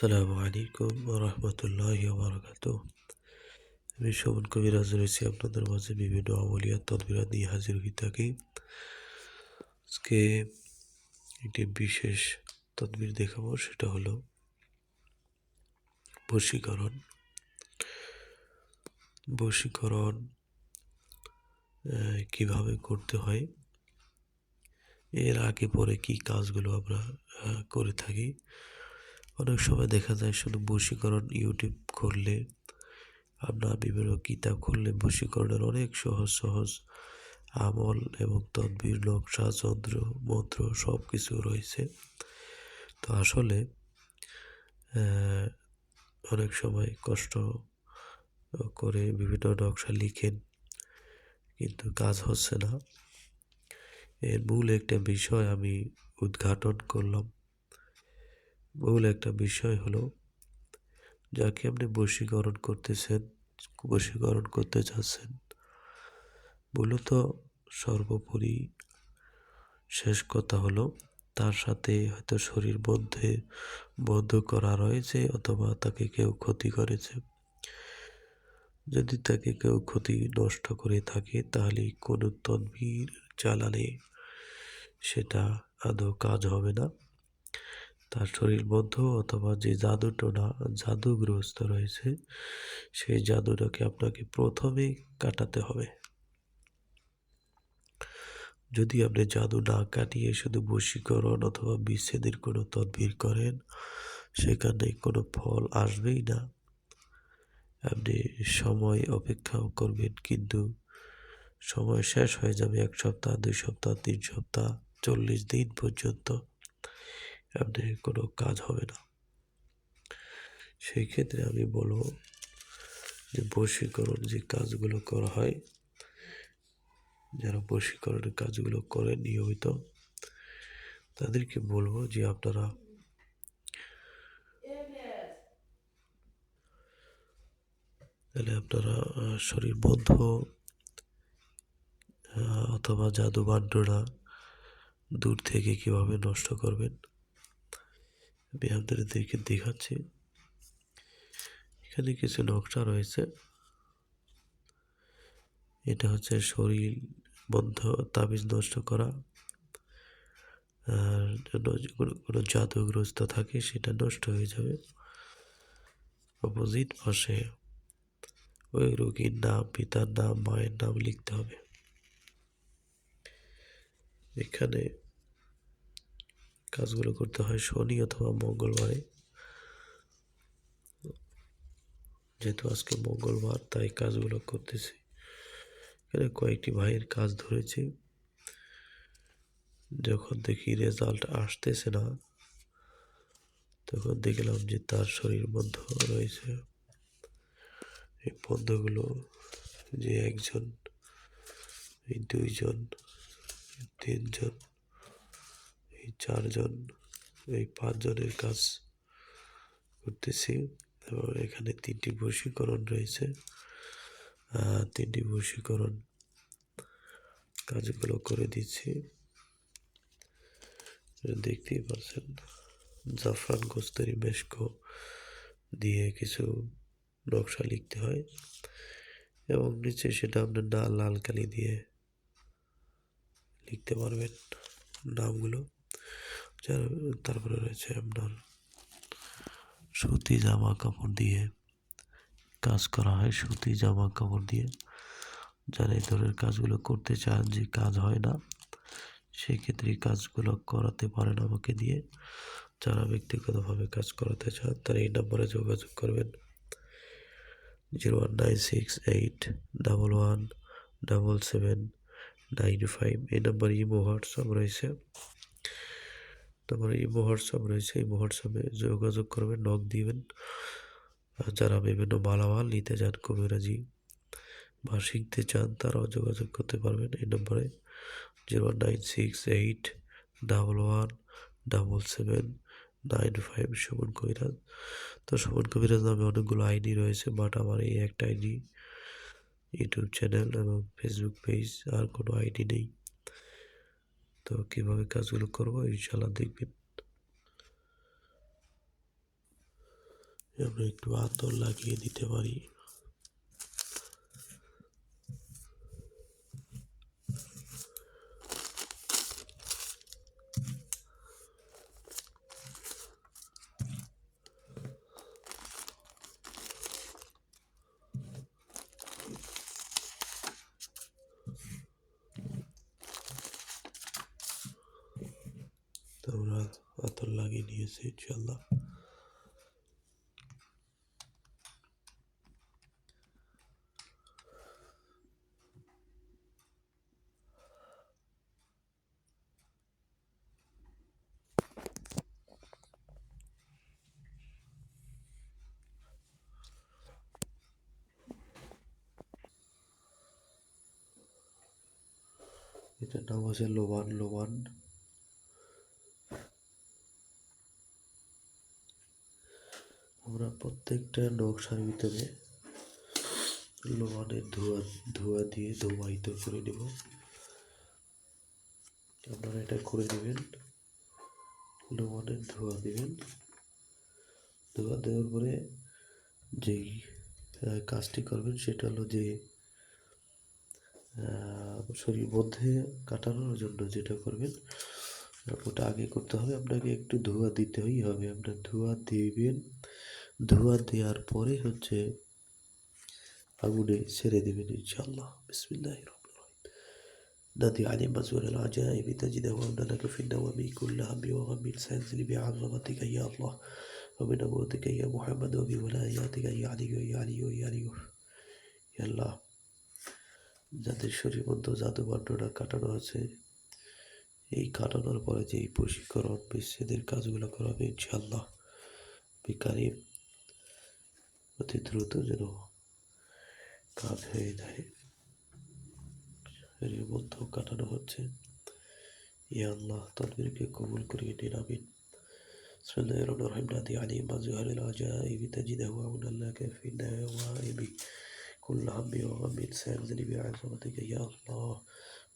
আসসালামু আলাইকুম রহমতুল্লাহ বারকাত আমি শোভন কবিরাজ রয়েছি আপনাদের মাঝে বিভিন্ন আমলিয়া তদবিরা নিয়ে হাজির হয়ে থাকি। আজকে একটি বিশেষ তদবির দেখাবো, সেটা হলো বশীকরণ। বশীকরণ কীভাবে করতে হয়, এর আগে পরে কি কাজগুলো আমরা করে থাকি অনেক সময় দেখা যায় শুধু বশীকরণ ইউটিউব খুললে আমরা বিভিন্ন কিতাব খুললে বশীকরণের অনেক সহজ সহজ আমল এবং তদ্বির, নকশা, যন্ত্র, মন্ত্র সব কিছু রয়েছে। তো আসলে অনেক সময় কষ্ট করে বিভিন্ন নকশা লিখেন, কিন্তু কাজ হচ্ছে না। এর মূল একটা বিষয় আমি উদ্ঘাটন করলাম। মূল একটা বিষয় হলো, যাকে আপনি বশীকরণ করতেছেন, বশীকরণ করতে চাচ্ছেন, মূলত সর্বোপরি শেষ কথা হলো, তার সাথে হয়তো শরীর মধ্যে বন্ধ করা রয়েছে অথবা তাকে কেউ ক্ষতি করেছে। যদি তাকে কেউ ক্ষতি নষ্ট করে থাকে, তাহলে কোনো তদবির চালালে সেটা আদৌ কাজ হবে না। তার শরীর মধ্য অথবা যে জাদুটোনা জাদুগ্রস্ত রয়েছে, সেই জাদুটাকে আপনাকে প্রথমে কাটাতে হবে। যদি আপনি জাদু না কাটিয়ে শুধু বশীকরণ অথবা বিচ্ছেদের কোনো তদবির করেন, সেখানে কোনো ফল আসবেই না। আপনি সময় অপেক্ষাও করবেন, কিন্তু সময় শেষ হয়ে যাবে এক সপ্তাহ, দুই সপ্তাহ, তিন সপ্তাহ, চল্লিশ দিন পর্যন্ত। আপনার কোনো কাজ হবে না। সেই ক্ষেত্রে আমি বলব যে বশীকরণ যে কাজগুলো করা হয়, যারা বশীকরণের কাজগুলো করে নিয়মিত, তাদেরকে বলব যে আপনারা তাহলে আপনারা শরীর বন্ধ অথবা জাদু বান্ডরা দূর থেকে কীভাবে নষ্ট করবেন আপনাদেরকে দেখাচ্ছি। এখানে কিছু নকশা রয়েছে। এটা হচ্ছে শরীর, বন্ধ, তাবিজ নষ্ট করা। আর কোনো জাদুগ্রস্ত থাকে, সেটা নষ্ট হয়ে যাবে। অপোজিট পাশে ওই রোগীর নাম, পিতার নাম, মায়ের নাম লিখতে হবে। এখানে কাজগুলো করতে হয় শনি অথবা মঙ্গলবারে। যেহেতু আজকে মঙ্গলবার, তাই কাজগুলো করতেছি। এখানে কয়েকটি ভাইয়ের কাজ ধরেছি। যখন দেখি রেজাল্ট আসতেছে না, তখন দেখলাম যে তার শরীর বন্ধ রয়েছে। এই বন্ধগুলো যে একজন, এই দুইজন, তিনজন চারজন, এই পাঁচজনের কাজ করতেছি এবং এখানে তিনটি বশীকরণ রয়েছে। তিনটি বশীকরণ কাজগুলো করে দিচ্ছি। দেখতেই পাচ্ছেন, জাফরান গোস্তরি মেশকো দিয়ে কিছু নকশা লিখতে হয় এবং নিচে সেটা আপনার না লাল কালি দিয়ে লিখতে পারবেন নামগুলো। যার, তারপরে রয়েছে আপনার সুতি জামা কাপড় দিয়ে কাজ করা হয়, সুতি জামা কাপড় দিয়ে। যারা এই ধরনের কাজগুলো করতে চান যে কাজ হয় না, সেক্ষেত্রে কাজগুলো করাতে পারেন আমাকে দিয়ে। যারা ব্যক্তিগতভাবে কাজ করাতে চান, তারা এই নম্বরে যোগাযোগ করবেন। Zero one nine six eight double one double seven nine five. এই নাম্বার ইমো, হোয়াটসঅ্যাপ রয়েছে। তারপরে ইমো হোয়াটসঅ্যাপ রয়েছে। ইমো হোয়াটসঅ্যাপে যোগাযোগ করবেন নক দিবেন। যারা বিভিন্ন মালামাল নিতে চান কবিরাজি বা শিখতে চান, তারাও যোগাযোগ করতে পারবেন। এই নম্বরে zero nine six eight double one double seven nine five Suman Kabiraj. তো সুমন কবিরাজ নামে অনেকগুলো আইডি রয়েছে, বাট আমার এই একটা আইডি ইউটিউব চ্যানেল এবং ফেসবুক পেজ আর কোনো আইডি নেই। তো কীভাবে কাজগুলো করব ইনশাল্লাহ দেখবেন। আমরা একটু আতর লাগিয়ে দিতে পারি। তো আমরা আতর লাগিয়ে নিয়েছি ইনশাল্লাহ এটার নাম হচ্ছে লোবান লোবান আমরা প্রত্যেকটা নকশার ভিতরে লোবানের ধোয়া ধোয়া দিয়ে ধোয়াইত করে নেব। আপনারা এটা করে নেবেন। লোবানের ধোয়া দেবেন। ধোয়া দেওয়ার পরে যেই কাজটি করবেন সেটা হলো যে শরীর মধ্যে কাটানোর জন্য যেটা করবেন, ওটা আগে করতে হবে। আপনাকে একটু ধোয়া দিতেই হবে। আপনার ধোয়া দিবেন ধোয়া দেওয়ার পরে হচ্ছে আগুনে ছেড়ে দেবেন ইনশাল্লাহ বিসমিল্লাহ نادي عليه مزور العجائب تجده أن لك في النوم كل هم وغم سينزل بعظمتك يا الله وبنبوتك يا محمد وبولاياتك يا علي يا علي يا علي يا الله যাদের শরীর মধ্যে জাদু বান্ডটা কাটানো আছে এই কাটানোর পরে যে এই বশীকরণ বিচ্ছেদের কাজগুলো করাবে ইনশাল্লাহ বিকারি অতি দ্রুত যেন কাজ হয়ে যায় শরীর মধ্যেও কাটানো হচ্ছে ইয়া আল্লাহ তদবিরকে কবুল করিয়ে নিন আমিন بسم الله الرحمن الرحيم نادي علي ما زهر العجائب تجده عون لك في النوائب كل هم وغم سينزل بعظمتك يا الله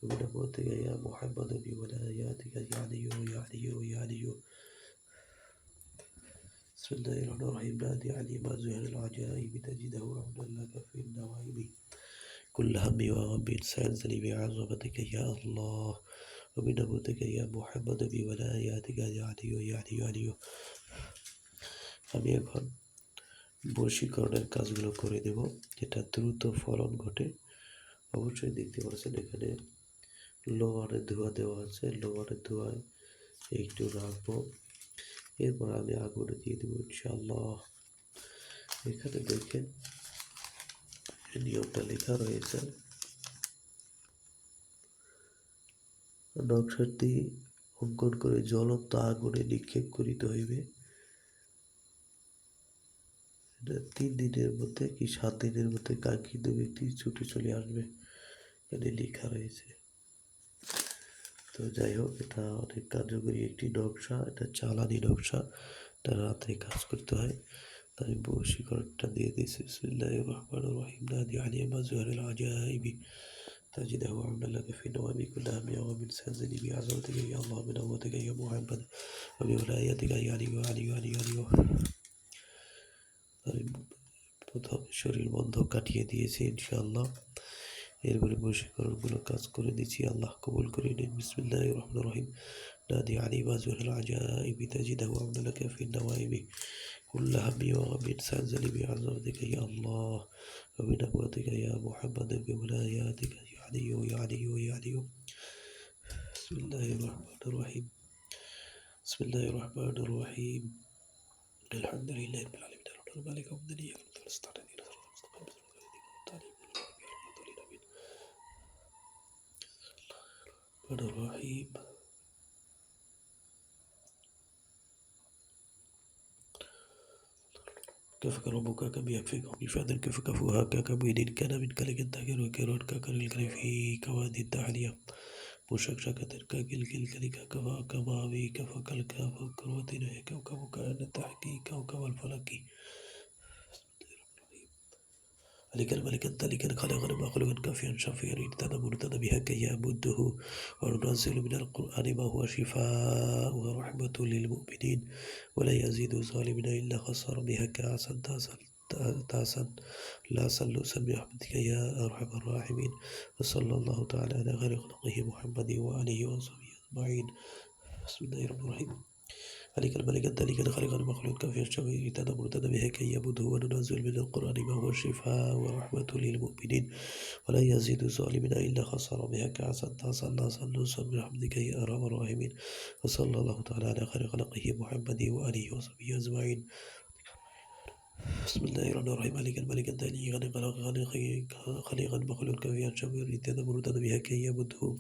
وبنبوتك يا محمد بولاياتك يا علي يا علي يا علي بسم الله الرحمن الرحيم نادي علي ما زهر العجائب تجده عون لك في النوائب كل هم وغم سينزل بعظمتك يا الله وبنبوتك يا محمد بولاياتك يا علي يا علي يا علي আমি এখন বশীকরণের কাজগুলো করে দেব যেটা দ্রুত ফলন ঘটে অবশ্যই দেখতে পাচ্ছেন এখানে লোহারের ধোয়া দেওয়া আছে লোহারের ধোয়ায় একটু রাখবো এরপর আমি আগুনে দিয়ে দেবো ইনশাল্লাহ এখানে দেখেন নিয়মটা লেখা রয়েছে। নকশাটি অঙ্কন করে জ্বলন্ত আগুনে নিক্ষেপ করিতে হইবে। তিন দিনের মধ্যে কি সাত দিনের মধ্যে কাঙ্ক্ষিত ব্যক্তি ছুটে চলে আসবে, এখানে লেখা রয়েছে। তো যাই হোক এটা অনেক কার্যকরী একটি নকশা এটা চালানি নকশা এটা রাতে কাজ করতে হয় তাই বশীকরণটা দিয়ে দিয়েছে বিসমিল্লাহ রহমান রহিম নাদি আলিয়া মাজুহার আজাইবি تجده عملا لك في النوام كلها من ومن سنزل بعظمتك يا الله من قوتك يا محمد وبولايتك يا علي علي علي علي আমি প্রথম শরীর বন্ধ কাটিয়ে দিয়েছি ইনশাআল্লাহ এরপরে বশীকরণগুলো কাজ করে দিচ্ছি আল্লাহ কবুল করে নিন বিসমিল্লাহ রহমান রহিম نادي علي مازور العجائب تجده عملا لك في النوائب كل هم وغم سنزل بعظمتك يا الله وبنبوتك يا محمد بولاياتك يا علي يا علي يا علي بسم الله الرحمن الرحيم بسم الله الرحمن الرحيم الحمد لله رب العالمين الرحمن المالك يوم الدين الرحمن الرحيم كفك ربك؟ كم يكفيك؟ بفعل كفك فوهاك كمين كان من كلك تاكر وكيرون كاكر الكلي في كوادي التحلية. مشكشكة كاكل كلك كفا كما بي كفك الكاف كروتين كوكب كان تحكي كوكب الفلكي. ملك الملك التلك الخالق المخلوق كافيا شفيا اجتنى مرتدى بها كي يعبده وننزل من القرآن ما هو شفاء ورحمة للمؤمنين. ولا يزيد الظالمين إلا خسارا. بها كاسا تاسا تاسا. لا سلوسا برحمتك يا أرحم الراحمين. وصلى الله تعالى على خير خلقه محمد وآله وصحبه أجمعين. بسم الله الرحمن الرحيم. ملك الملك التلك الخالق المخلوق كافي الشفيع اهتدى مرتدى بها كي يعبده وننزل من القرآن ما هو شفاء ورحمة للمؤمنين. ولا يزيد الظالمين إلا خسارا بها كعسا تاسا لا سلوسا برحمتك يا أرحم الراحمين. وصلى الله تعالى على خير خلقه محمد وآله وصحبه أجمعين. بسم الله الرحمن الرحيم. مالك الملك الداني. خلق خلق المخلوق كافي الشفيع اهتدى مرتدى بها كي يعبده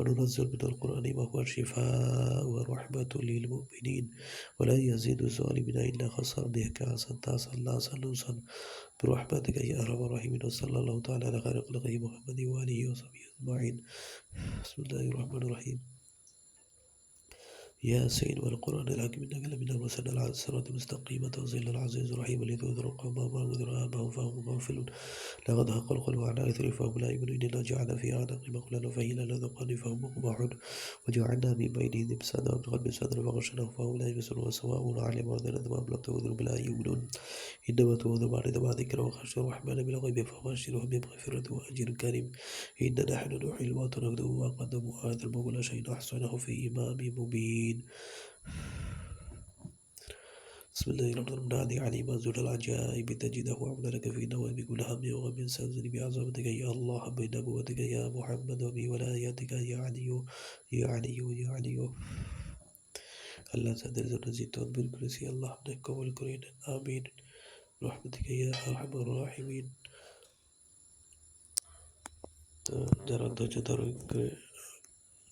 وننزل من القرآن ما هو شفاء ورحمة للمؤمنين. ولا يزيد الظالمين إلا خسارا به كاسا تاسا لا سلوسا برحمتك يا أرحم الراحمين. وصلى الله تعالى على خير خلقه محمد وآله وصحبه أجمعين. بسم الله الرحمن الرحيم. ياسين والقرآن الحكيم إنك لمن المرسلين. على الصراط المستقيم. تنزيل العزيز الرحيم. لتنذر قوما ما انذر آباهم فهم غافلون. لقد حق القول على إثر فهم لا يؤمنون. إنا جعلنا في أعناقهم مغلالا فهي لذقان فهم مقمحون وجعلنا من بينهم سدا ومن خلفهم سدا فغشناهم فهم لا يبصرون. وسواء عليهم أنذرتهم أم لم تنذرهم لا يؤمنون. إنما تنذر بعد ما ذكر وخشى الرحمن بالغيب فبشرهم بمغفرة وأجر كريم. إنا نحن نحيي الموتى ونكتب ما قدموا هذا المولى شيء أحسنه في إمام مبين. بسم الله الرحمن الرحيم نادي علي منزول العجائب تجده عمل لك في نوام كل هم وغم سنزل بعظمتك يا الله بنبوتك يا محمد وبولايتك يا علي يا علي يا علي আল্লাহ তাদের জন্য জিতন বীর করেছি আল্লাহ আপনাকে কবল করে নেন আমিন রহমতিকে ইয়া আরহামার রাহিমিন তো যারা ধৈর্য ধারণ করে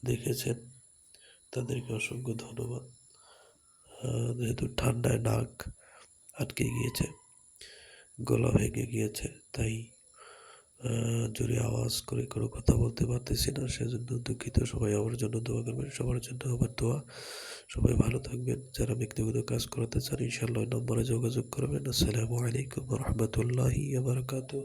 দেখেছেন তাদেরকে অসংখ্য ধন্যবাদ। যেহেতু ঠান্ডায় নাক আটকে গিয়েছে, গলা ভেঙে গিয়েছে, তাই জোরে আওয়াজ করে কোনো কথা বলতে পারতেছি না। সেজন্য দুঃখিত। সবাই আমার জন্য দোয়া করবেন, সবার জন্য আমার দোয়া। সবাই ভালো থাকবেন। যারা ব্যক্তিগত কাজ করাতে চান ইনশাল্লাহ নম্বরে যোগাযোগ করবেন। আসসালামু আলাইকুম রহমতুল্লাহি বারকাতুহ।